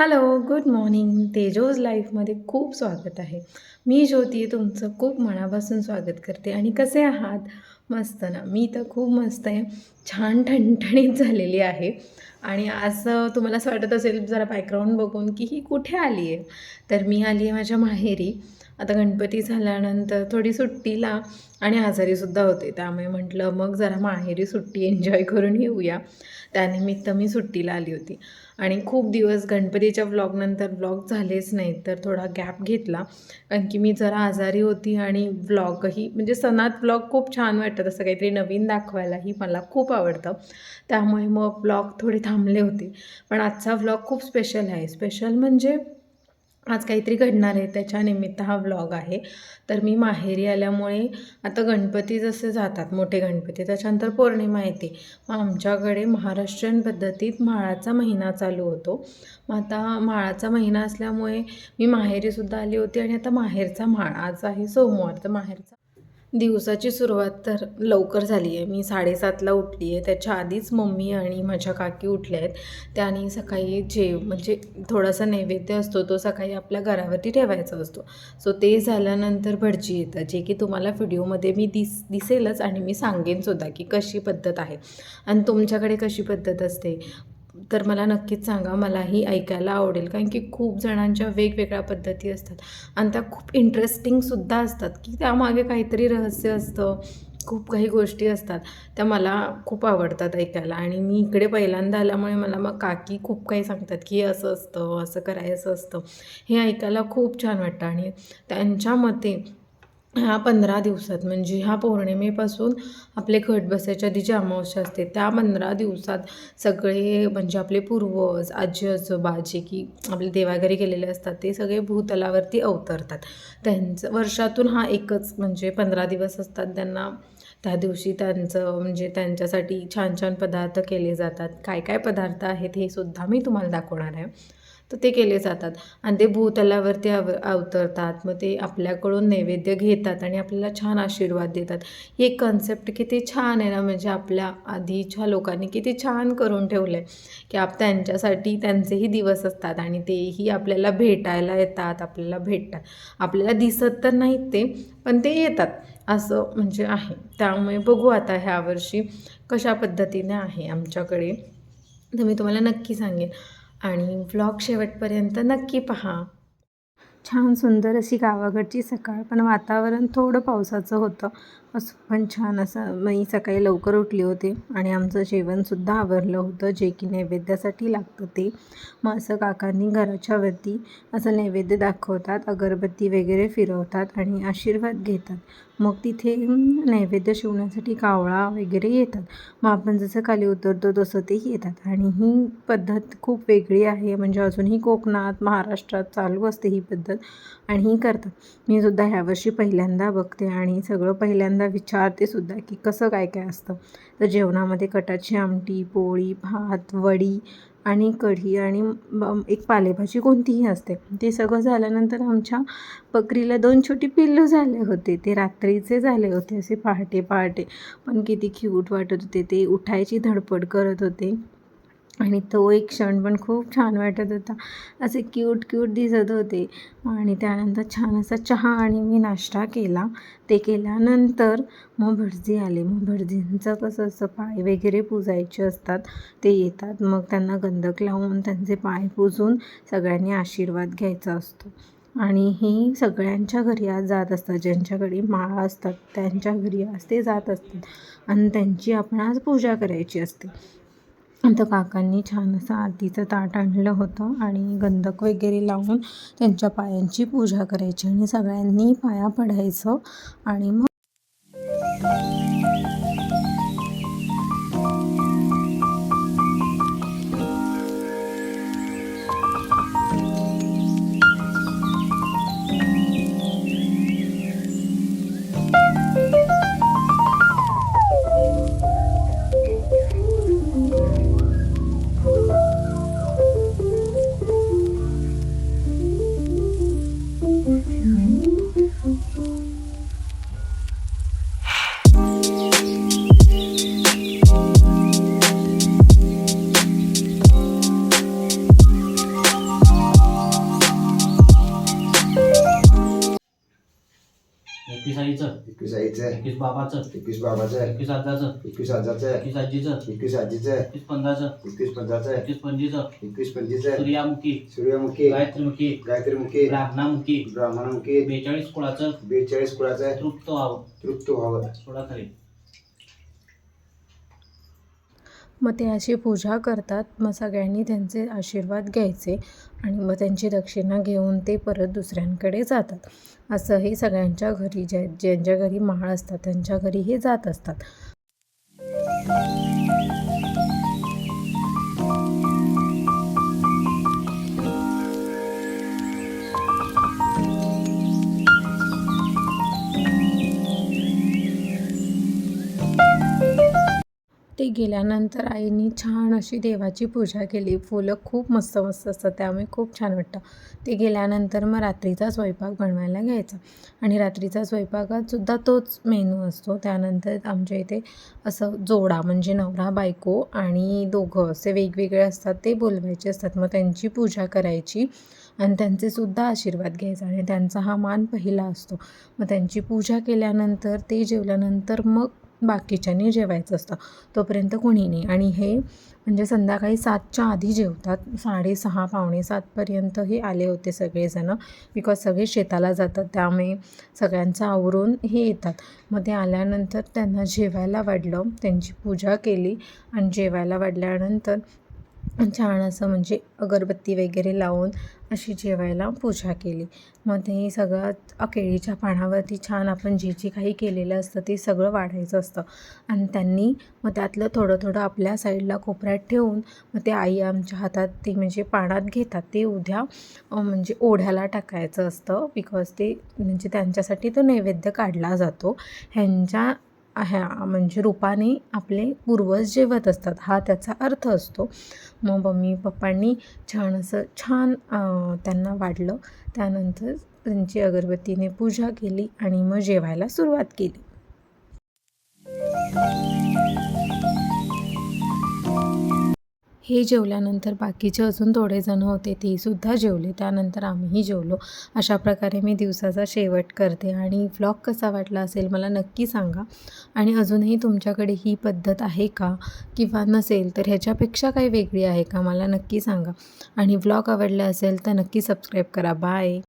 Hello good morning तेजोज लाईफमध्ये खूप स्वागत आहे. मी ज्योती तुमचं खूप मनापासून स्वागत करते. आणि कसे आहात? मस्त ना. मी तर खूप मस्त आहे. छान ठणठणीत झालेली आहे. आणि आज तुम्हाला असं वाटत असेल जरा बॅकग्राऊंड बघून की ही कुठे आली आहे तर मी आली आहे माझ्या माहेरी. आता गणपती झाल्यानंतर थोडी सुट्टीला आणि आजारीसुद्धा होते. त्यामुळे म्हटलं मग जरा माहेरी सुट्टी एन्जॉय करून येऊया. त्यानिमित्त मी सुट्टीला आली होती. आणि खूप दिवस गणपतीच्या व्लॉगनंतर व्लॉग झालेच नाहीत तर थोडा गॅप घेतला. कारण की मी जरा आजारी होती आणि व्लॉगही म्हणजे सणात व्लॉग खूप छान वाटतं असं काहीतरी नवीन दाखवायलाही मला खूप आवडतं. त्यामुळे मग व्लॉग थोडे थांबले होते. पण आजचा व्लॉग खूप स्पेशल आहे. स्पेशल म्हणजे आज काहीतरी घडणार आहे त्याच्या निमित्त हा व्लॉग आहे. तर मी माहेरी आल्यामुळे आता गणपती जसे जातात मोठे गणपती त्याच्यानंतर पौर्णिमा येते. मग आमच्याकडे महाराष्ट्रीयन पद्धतीत माळाचा महिना चालू होतो. मग आता माळाचा महिना असल्यामुळे मी माहेरीसुद्धा आली होती आणि आता माहेरचा माळ आज आहे सोमवार तर माहेरचा दिवसाची सुरुवात तर लवकर झाली आहे. मी साडेसातला उठली आहे. त्याच्या आधीच मम्मी आणि माझ्या काकी उठल्या आहेत. त्याने सकाळी जे म्हणजे थोडासा नैवेद्य असतो तो सकाळी आपल्या घरावरती ठेवायचा असतो. सो ते झाल्यानंतर भटजी येतं जे की तुम्हाला व्हिडिओमध्ये मी दिस दिसेलच आणि मी सांगेनसुद्धा की कशी पद्धत आहे. आणि तुमच्याकडे कशी पद्धत असते? तर मला नक्कीच सांगा मलाही ऐकायला आवडेल. कारण की खूप जणांच्या वेगवेगळ्या पद्धती असतात. आणि त्या खूप इंटरेस्टिंगसुद्धा असतात की त्यामागे काहीतरी रहस्य असतं. खूप काही गोष्टी असतात. त्या मला खूप आवडतात ऐकायला. आणि मी इकडे पहिल्यांदा आल्यामुळे मला मग काकी खूप काही सांगतात की असं असतं असं करायचं असतं. हे ऐकायला खूप छान वाटतं. आणि त्यांच्या मते ह्या पंधरा दिवसात म्हणजे ह्या पौर्णिमेपासून आपले घट बसायच्या आधी जी अमावस्या असते त्या पंधरा दिवसात सगळे म्हणजे आपले पूर्वज आजी आजोबा जे की आपले देवाघरी गेलेले असतात ते सगळे भूतलावरती अवतरतात. त्यांचं वर्षातून हा एकच म्हणजे पंधरा दिवस असतात. त्यांना त्या दिवशी त्यांचं म्हणजे त्यांच्यासाठी छान छान पदार्थ केले जातात. काय काय पदार्थ आहेत हे सुद्धा मी तुम्हाला दाखवणार आहे. तर ते केले जातात. आणि ते भूतलावरती अव अवतरतात. मग ते आपल्याकडून नैवेद्य घेतात आणि आपल्याला छान आशीर्वाद देतात. ही एक कन्सेप्ट किती छान आहे ना म्हणजे आपल्या आधीच्या लोकांनी किती छान करून ठेवलं आहे की आप त्यांच्यासाठी त्यांचेही दिवस असतात आणि तेही आपल्याला भेटायला येतात आपल्याला भेटतात. आपल्याला दिसत तर नाहीत ते पण ते येतात. असं म्हणजे आहे. त्यामुळे बघू आता ह्या वर्षी कशा पद्धतीने आहे आमच्याकडे. तर मी तुम्हाला नक्की सांगेन. आणि व्लॉग शेवटपर्यंत नक्की पहा. छान सुंदर अशी गावाकडची सकाळ पण वातावरण थोडं पावसाचं होतं. असं पण छान असं. मी सकाळी लवकर उठली होते आणि आमचं जेवणसुद्धा आवरलं होतं. जे की नैवेद्यासाठी लागतं ते. मग असं काकांनी घराच्या वरती असं नैवेद्य दाखवतात अगरबत्ती वगैरे फिरवतात आणि आशीर्वाद घेतात. मग तिथे नैवेद्य शिवण्यासाठी कावळा वगैरे येतात. मग आपण जसं खाली उतरतो तसं ते येतात. आणि ही पद्धत खूप वेगळी आहे. म्हणजे अजूनही कोकणात महाराष्ट्रात चालू असते ही पद्धत आणि ही करतात. मी सुद्धा ह्यावर्षी पहिल्यांदा बघते आणि सगळं पहिल्यांदा विचारते सुद्धा की कसं काय काय असतं. तर जेवणामध्ये कटाची आमटी पोळी भात वडी आणि कढी आणि एक पालेभाजी कोणतीही असते. ते सगळं झाल्यानंतर आमच्या बकरीला दोन छोटी पिल्लू झाले होते. ते रात्रीचे झाले होते असे पहाटे पहाटे पण किती क्यूट वाटत होते. ते उठायची धडपड करत होते. आणि तो एक क्षण पण खूप छान वाटत होता. असे क्यूट क्यूट दिसत होते. आणि त्यानंतर छान असा चहा आणि मी नाश्ता केला. ते केल्यानंतर मग भटजी आले. मग भटजींचं कसं असं पाय वगैरे पुजायचे असतात. ते येतात. मग त्यांना गंधक लावून त्यांचे पाय पुजून सगळ्यांनी आशीर्वाद घ्यायचा असतो. आणि ही सगळ्यांच्या घरी आज जात असतात. ज्यांच्याकडे माळा असतात त्यांच्या घरी आज ते जात असतात. आणि त्यांची आपण आज पूजा करायची असते. तर काकांनी छान असं आरतीचं ताट आणलं होतं आणि गंधक वगैरे लावून त्यांच्या पायांची पूजा करायची आणि सगळ्यांनी पाया पडायचं आणि मग एकवीस आईचं. एकवीस आईचं. एकवीस बाबाचं. एकवीस बाबाचं. एकवीस आजाचं एकवीस आजाचं एकवीस आजीचं. एकवीस आजीचं. एकवीस पंधराचं एकवीस पंधराचं एकवीस पंचवीसचं एकवीस पंचवीसचं सूर्यामुखी. सूर्यमुखी. गायत्रीमुखी. गायत्रीमुखी. ब्राह्मणामुखी. ब्राह्मणमुखी. बेचाळीस कुळाचं. बेचाळीस कुळाचं. तृप्त व्हावं. तृप्त व्हावं. सोडा खाली. मग ते अशी पूजा करतात. मग सगळ्यांनी त्यांचे आशीर्वाद घ्यायचे आणि मग त्यांची दक्षिणा घेऊन ते परत दुसऱ्यांकडे जातात. असंही सगळ्यांच्या घरी ज्या ज्यांच्या घरी माळ असतात त्यांच्या घरी हे जात असतात. ते गेल्यानंतर आईने छान अशी देवाची पूजा केली. फुलं खूप मस्त मस्त असतात त्यामुळे खूप छान वाटतं. ते गेल्यानंतर मग रात्रीचा स्वयंपाक बनवायला घ्यायचा. आणि रात्रीचा स्वयंपाकात सुद्धा तोच मेनू असतो. त्यानंतर आमच्या इथे असं जोडा म्हणजे नवरा बायको आणि दोघं असे वेगवेगळे असतात ते बोलवायचे असतात. मग त्यांची पूजा करायची आणि त्यांचे सुद्धा आशीर्वाद घ्यायचा आणि त्यांचा हा मान पहिला असतो. मग त्यांची पूजा केल्यानंतर ते जेवल्यानंतर मग बाकीच्यांनी जेवायचं असतं. तोपर्यंत कोणी नाही. आणि हे म्हणजे संध्याकाळी सातच्या आधी जेवतात. साडेसहा पावणे सातपर्यंत हे आले होते सगळेजणं. बिकॉज सगळे शेताला जातात. त्यामुळे सगळ्यांचं आवरून हे येतात. मग ते आल्यानंतर त्यांना जेवायला वाढलं. त्यांची पूजा केली. आणि जेवायला वाढल्यानंतर छान असं म्हणजे अगरबत्ती वगैरे लावून अशी जेवायला पूजा केली. मग ते सगळं केळीच्या पानावरती छान आपण जे जे काही केलेलं असतं ते सगळं वाढायचं असतं. आणि त्यांनी मग त्यातलं थोडं थोडं आपल्या साईडला कोपऱ्यात ठेवून मग ते आई आमच्या हातात ते म्हणजे पाण्यात घेतात. ते उद्या म्हणजे ओढ्याला टाकायचं असतं. बिकॉज ते म्हणजे त्यांच्यासाठी तो नैवेद्य काढला जातो. ह्यांच्या ह्या म्हणजे रूपाने आपले पूर्वज जेवत असतात हा त्याचा अर्थ असतो. मग मम्मी पप्पांनी छान असं छान त्यांना वाढलं. त्यानंतर त्यांची अगरबत्तीने पूजा केली आणि मग जेवायला सुरुवात केली. हे जेवल्यानंतर बाकीचे अजून थोडे जण होते तेसुद्धा जेवले. त्यानंतर आम्हीही जेवलो. अशा प्रकारे मी दिवसाचा शेवट करते. आणि व्लॉग कसा वाटला असेल मला नक्की सांगा. आणि अजूनही तुमच्याकडे ही पद्धत आहे का? किंवा नसेल तर ह्याच्यापेक्षा काही वेगळी आहे का? मला नक्की सांगा. आणि व्लॉग आवडला असेल तर नक्की सबस्क्राईब करा. बाय